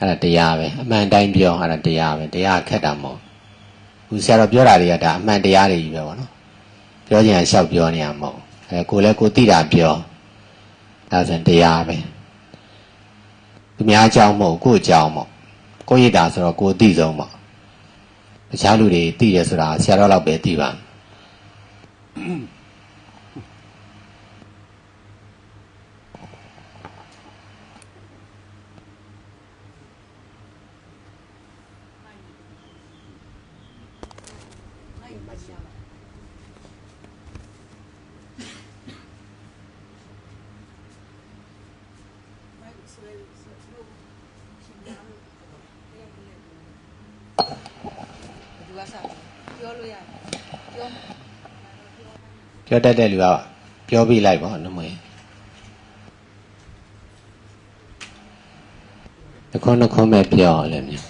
အဲ့ဒါတရားပဲအမှန်တိုင်းပြောအဲ့ဒါတရားပဲတရားခက်တာမဟုတ်ဘူးဆရာတော်ပြောတာတွေကဒါအမှန်တရားတွေကြီးပဲပေါ့နော်ပြောချင်ရင်လျှောက်ပြောနေရမဟုတ်အဲကိုလည်းကိုသိတာပြောဒါဆိုရင်တရားပဲသူများအကြောင်းမဟုတ်ကိုယ့်အကြောင်းမဟုတ်ကိုယ့်ရတာဆိုတော့ကိုယ်သိဆုံးပေါ့တခြားလူတွေသိတယ်ဆိုတာဆရာတော်လောက်ပဲသိပါ မယ်ဘယ်သူကစားပြောလို့ရတယ်ပြောပြောတတ်တဲ့လူကပြောပြလိုက်ပေါ့နှမွေတခွန်းတခွန်းပဲပြောလည်းမြင်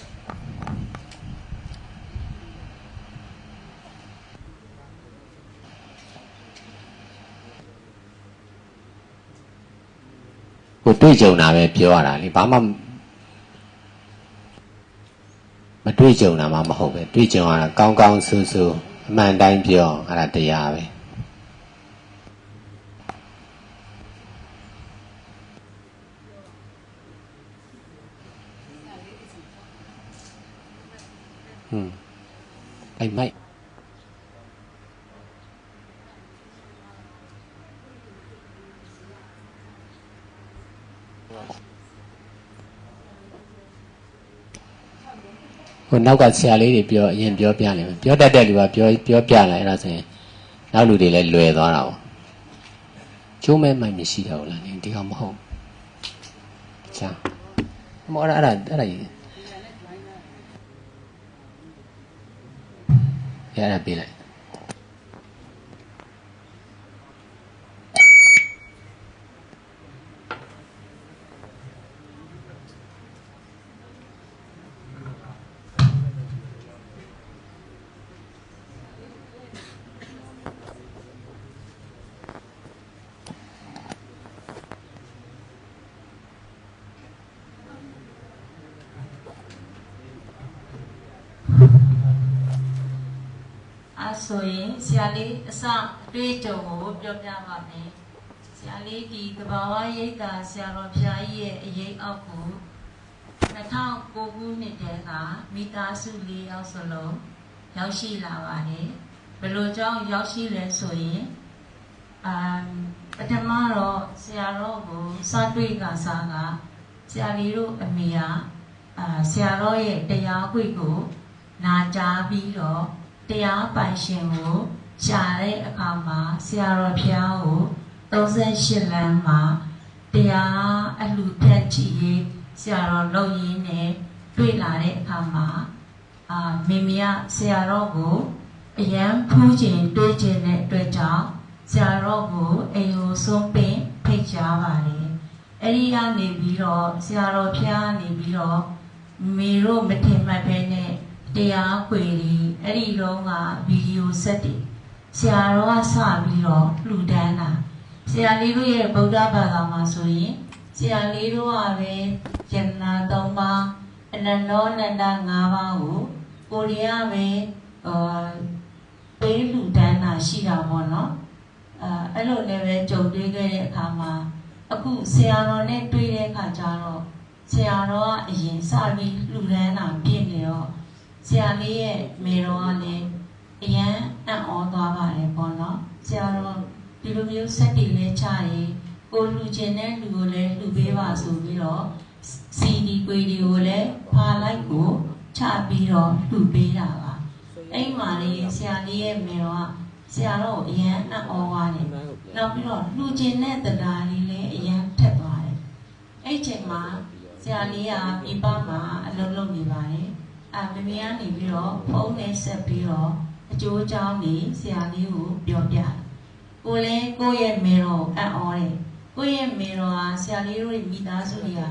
ကိုတွေ့ကြုံတာပဲပြောရတာလေဘာမှမတွေ့ကြုံတာမှမဟုတ်ပဲတွေ့ကြုံရတာကောင်းကောင်းဆူဆူအမှန်တိုင်းပြောအဲ့ဒါတရားပဲဟွန်းအိမ်မိုက် ဟိုနောက်ကဆရာလေးတွေပြောအရင်ပြောပြလိမ့်မယ်ပြောတတ်တဲ့လူကပြောပြောပြလိုက်အဲ့ဒါဆိုရင်နောက်လူတွေလည်းလွယ်သွားတာပေါ့ကျိုးမဲ့မိုက်မရှိတော့ဘူးလားနင်ဒီကောင်မဟုတ်ဘူးချာမောအဲ့ဒါအဲ့ဒါအဲ့ဒါကြီးရရပေးလိုက် အဲ ဆိုရင်ဆရာလေးအစအတွေ့အကြုံကိုပြောပြပါမယ်ဆရာလေးဒီကဘာဝရိတ်တာဆရာတော်ဘုရားကြီးရဲ့အရေးအောက်ကို2009ခုနှစ်တည်းကမိသားစု၄ယောက်စလုံးရောက်ရှိလာပါတယ်ဘယ်လိုကြောင့်ရောက်ရှိလဲဆိုရင်အမ်ပထမတော့ဆရာတော်ကိုစတွေ့ကစားကဆရာလေးတို့အမေကအာဆရာတော်ရဲ့တရားခွေကိုနာကြားပြီးတော့ တရားပိုင်ရှင်ကိုရှာတဲ့အခါမှာဆရာတော်ဖျားကို38လမ်းမှာတရားအလှဖြတ်ချီရေးဆရာတော်လုပ်ရင်းနဲ့တွေ့လာတဲ့အခါမှာအာမိမိကဆရာတော်ကိုအယံဖူးခြင်းတွေ့ခြင်းတဲ့အတွက်ကြောင့်ဆရာတော်ကိုအိမ်ကိုဆုံးပင်ဖိတ်ကြားပါတယ်အဲ့ဒီကနေပြီးတော့ဆရာတော်ဖျားကနေပြီးတော့မေတို့မထင်မှတ်ပဲနဲ့ တရားခွေတွေအဲ့ဒီတော့ကဗီဒီယိုဆက်တွေဆရာတော်ကစပြီးတော့လှူဒန်းတာဆရာလေးတို့ရဲ့ဗုဒ္ဓဘာသာမှာဆိုရင်ဆရာလေးတို့ကပဲယန္နာ၃ပါးအနန္တောနန္ဒ၅ပါးကိုကိုရီးယားပဲအာပေးလှူဒန်းတာရှိတာပေါ့နော်အဲအဲ့လိုလည်းပဲကြုံတွေ့ခဲ့တဲ့အခါမှာအခုဆရာတော်နဲ့တွေ့တဲ့အခါကျတော့ဆရာတော်ကအရင်စပြီးလှူဒန်းတာပြည့်နေတော့ ဆရာလေးရဲ့မေတော်ကလည်းအရန်အံ့ဩသွားပါတယ်ပေါ့နော်ဆရာတော်ဒီလိုမျိုးစက်တီလေးချရင်ကိုလှူခြင်းတဲ့လူကိုလည်းလှူပေးပါဆိုပြီးတော့ CD ကွေတွေကိုလည်းဖာလိုက်ကိုချပြီးတော့လှူပေးတာပါအဲ့မှာလေးဆရာလေးရဲ့မေတော်ကဆရာတော်ကိုအရန်အံ့ဩသွားတယ်နောက်ပြီးတော့လှူခြင်းတဲ့တရားလေးလည်းအရန်ထက်သွားတယ်အဲ့ဒီချိန်မှာဆရာလေးကပြပမှာအလုပ်လုပ်နေပါတယ်။ အာမမေကနေပြီးတော့ဖုန်းနဲ့ဆက်ပြီးတော့အကျိုးအကြောင်းနေဆရာလေးကိုပြောပြတယ်။ကိုလည်းကိုယ့်ရဲ့မေတော်အံ့ဩတယ်။ကိုယ့်ရဲ့မေတော်ဟာဆရာလေးတို့ရဲ့မိသားစုတွေဟာ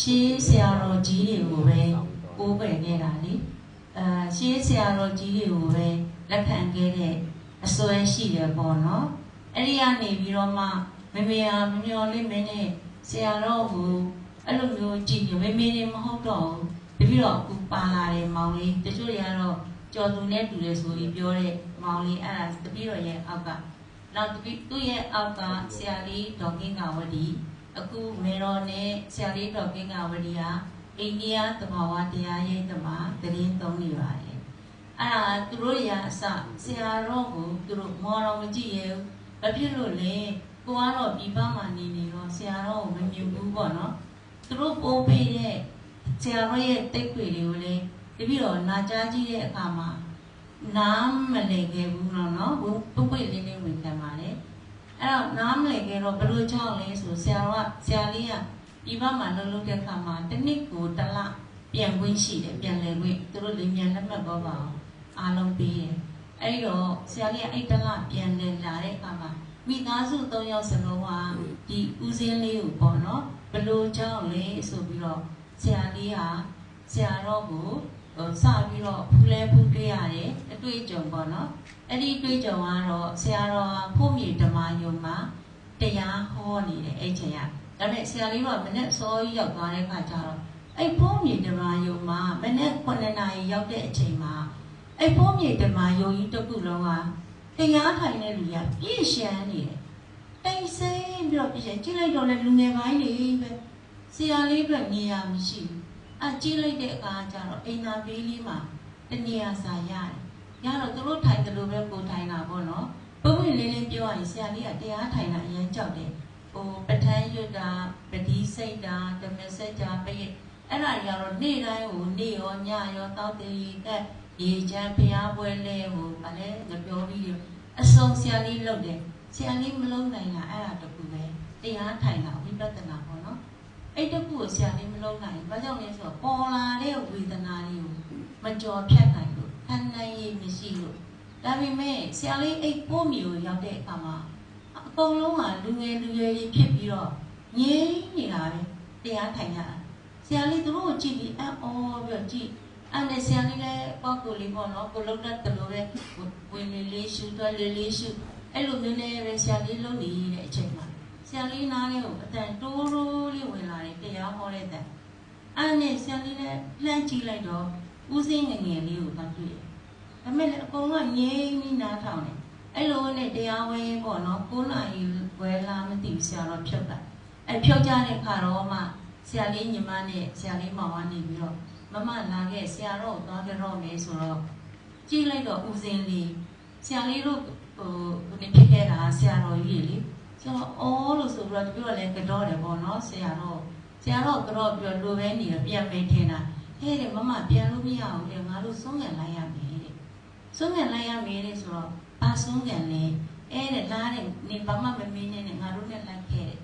ရှေးဆရာတော်ကြီးတွေကိုပဲကိုးပယ်နေတာလေ။အာရှေးဆရာတော်ကြီးတွေကိုပဲလက်ခံခဲ့တဲ့အစွဲရှိတယ်ပေါ့နော်။အဲ့ဒီကနေပြီးတော့မှမမေဟာမမျော်လင့်မင်းနဲ့ဆရာတော်ကိုအအဲ့လိုမျိုးကြည့်ရင်မေမေနေမဟုတ်တော့ဘူးတ ပည့်တော်အခုပါလာတယ်မောင်လေးတချို့တွေကတော့ကြော်သူနဲ့တူတယ်ဆိုပြီးပြောတဲ့မောင်လေးအဲ့ဒါတပည့်တော်ရဲ့အောက်ကနောက်တပည့်သူ့ရဲ့အောက်ကဆရာလေးဒေါ်ကင်းကဝတီအခုမေတော်နဲ့ဆရာလေးဒေါ်ကင်းကဝတီကအိန္ဒိယသဘာဝတရားရိပ်သမားတရင်သုံးနေပါတယ်အဲ့ဒါသူတို့တွေကအစဆရာတော်ကိုသူတို့မော်တော်မကြည့်ရဘူးဘာဖြစ်လို့လဲကိုကတော့ပြည်ပမှာနေနေတော့ဆရာတော်ကိုမမြင်ဘူးပေါ့နော်သူတို့ပိုးပေးတဲ့ ဆရာတော်ရဲ့တိတ်ခွေတွေကိုလေတပည့်တော်နာကြားကြည့်တဲ့အခါမှာနားမလည်ခဲ့ဘူးနော်နော်ဘုပုပ်ပွေလေးလေးဝင်ခံပါလေအဲ့တော့နားမလည်ခဲ့တော့ဘယ်လိုကြောင့်လဲဆိုဆရာတော်ကဆရာလေးကဒီဘက်မှာလှုပ်လှုပ်တဲ့အခါမှာတစ်နှစ်ကိုတစ်လပြန်ခွင့်ရှိတယ်ပြန်လည်ခွင့်သူတို့လေးမြန်လက်မှတ်တော့ပါအောင်အားလုံးပေးတယ်အဲ့တော့ဆရာလေးကအဲ့တစ်လပြန်လည်လာတဲ့အခါမှာမိသားစု၃ယောက်စလုံးဟာဒီဦးစင်းလေးကိုပေါ့နော်ဘလို့ကြောင့်လဲဆိုပြီးတော့ ဆရာလေးဟာဆရာတော်ကိုဟိုစပြီးတော့ဖူးလဲဖူးတွေ့ရတယ်အတွေ့အကြုံပေါ့နော်အဲ့ဒီအတွေ့အကြုံကတော့ဆရာတော်ဟာဖို့မြေဓမ္မယုံမှာတရားဟောနေတယ်အဲ့ချိန်ကဒါပေမဲ့ဆရာလေးကမနေ့စောကြီးရောက်သွားတဲ့ခါကျတော့အဲ့ဖို့မြေဓမ္မယုံမှာမနေ့9နာရီရောက်တဲ့အချိန်မှာအဲ့ဖို့မြေဓမ္မယုံကြီးတစ်ခုလုံးဟာတရားထိုင်တဲ့လူကပြည့်ရှမ်းနေတယ်တိတ်ဆိတ်ပြီးတော့ပြည့်ကြည့်လိုက်တော့လေလူငယ်ပိုင်းတွေပဲ ဆရာလေးအတွက်နေရာမရှိဘူးအကြည့်လိုက်တဲ့အခါကျတော့အိမ်သာဘေးလေးမှာတနေရာစာရတယ်ရတော့သူတို့ထိုင်တယ်လို့ပဲကိုထိုင်တာပေါ့နော်ဘုံဝင်လေးလေးပြောရရင်ဆရာလေးကတရားထိုင်တာအရင်ကြောက်တယ်ဟိုပဋ္ဌာန်းရွတ်တာပတိစိတ်တာဓမ္မစကြာပိတ်အဲ့ဒါတွေကတော့နေ့တိုင်းဟိုနေ့ရောညရောတောက်တရီတက်ရေချမ်းဖျားပွဲလဲဟိုဗာလဲငပြောပြီးတော့အစုံဆရာလေးလုပ်တယ်ဆရာလေးမလုံးနိုင်တာအဲ့ဒါတခုပဲတရားထိုင်တာဝိပဿနာပေါ့နော် အဲ့တခုကိုဆရာလေးမလုံးနိုင်ဘူးဘာကြောင့်လဲဆိုတော့ပေါ်လာတဲ့ဝေဒနာတွေကိုမကြော်ဖြတ်နိုင်လို့ခံနိုင်ရည်မရှိလို့ဒါပေမဲ့ဆရာလေးအဲ့ပို့မီကိုရောက်တဲ့အခါမှာအကုန်လုံးကလူငယ်လူရွယ်တွေဖြစ်ပြီးတော့ငြိမ်းနေတာပဲတရားထိုင်ရတာဆရာလေးသူတို့ကိုကြည့်ပြီးအော်ပြီးတော့ကြည့်အဲ့နဲ့ဆရာလေးလည်းပေါ့ကိုလေးပေါ့နော်ကိုလုံးတဲ့တလို့ပဲဝင်လေးလေးရှူတော့လေးလေးရှူအဲ့လိုမျိုးနဲ့ပဲဆရာလေးလုံးနေတဲ့အချိန်မှာ ဆရာလေးနားလေးကိုအတန်တိုးတိုးလေးဝင်လာတယ်တရားဟောတဲ့တန်အဲ့နဲ့ဆရာလေးလည်းလှမ်းကြည့်လိုက်တော့ဦးစင်းငယ်ငယ်လေးကိုတော့တွေ့တယ်ဒါပေမဲ့လည်းအကုန်လုံးငြိမ်းပြီးနားထောင်တယ်အဲ့လိုနဲ့တရားဝဲပေါ့နော်9နာရီဝဲလာမသိဘူးဆရာတော်ဖြုတ်တာအဲ့ဖြုတ်ကြတဲ့ခါတော့မှဆရာလေးညီမနဲ့ဆရာလေးမောင်ကနေပြီးတော့မမလာခဲ့ဆရာတော်ကိုသွားကြတော့မယ်ဆိုတော့ကြည့်လိုက်တော့ဦးစင်းလေးဆရာလေးတို့ဟိုဒီနေ့ဖြစ်ခဲ့တာဆရာတော်ကြီးလေ ဆရာတော်အော်လို့ဆိုပြီးတော့ပြောလည်းကတော့တယ်ပေါ့နော်ဆရာတော်ဆရာတော်ကတော့ပြောလိုပဲနေတော့ပြန်မယ်ထင်တာဟဲ့တယ်မမပြန်လို့မရဘူးလေငါတို့ဆုံးငံလိုက်ရမယ်တဲ့ဆုံးငံလိုက်ရမယ်တဲ့ဆိုတော့ဘာဆုံးငံလဲအဲ့တဲ့လားတဲ့နေဘာမှမမင်းနဲ့ငါတို့နဲ့လိုက်ခဲ့တဲ့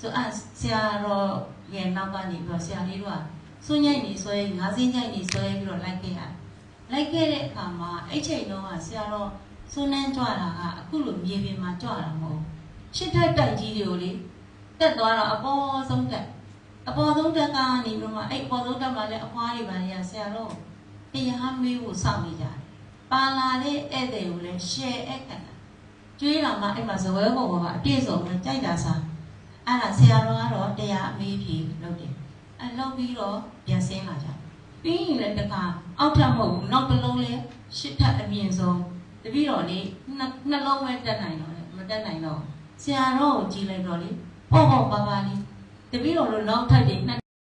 ဆိုအဆရာတော်ရဲ့နောက်ကနေပြီးတော့ဆရာလေးတို့ကစွန့်ညိုက်နေဆွဲငါးစင်းညိုက်နေဆွဲပြီးတော့လိုက်ခဲ့ရလိုက်ခဲ့တဲ့အခါမှာအဲ့ချိန်တော့ကဆရာတော်စွန်းနှန်းကြွတာကအခုလိုမြေပြင်မှာကြွတာမဟုတ် ရှစ်ထက်တိုက်ကြီးတွေကိုလေတက်သွားတော့အပေါ်ဆုံးတက်အပေါ်ဆုံးတက်ကနေပြီးမှအဲ့အပေါ်ဆုံးတက်မှာလည်းအဖွားတွေပါလေဆရာတော့တရားမေးဖို့စောင့်နေကြတယ်ပါလာတဲ့ဧည့်သည်ကိုလည်းရှယ်ဧည့်ခံတာကျွေးလာမှအဲ့မှာဇဝဲဘုံကအပြည့်စုံနဲ့ကြိုက်တာစားအဲ့ဒါဆရာတော်ကတော့တရားအမေးဖြေလုပ်တယ်အဲ့လုပ်ပြီးတော့ပြန်ဆင်းလာကြပြီးရင်လည်းတခါအောက်ထပ်မဟုတ်ဘူးနောက်တစ်လုံးလဲရှစ်ထပ်အမြင့်ဆုံးတပည့်တော်လေးနှစ်နှလုံးပဲတက်နိုင်တော့တယ်မတက်နိုင်တော့ ဆရာတော်ကိုကြည်လိုက်တော့လေပေါ့ပေါ့ပါပါလေးတပည့်တော်လိုနောက်ထပ်တွေနှစ်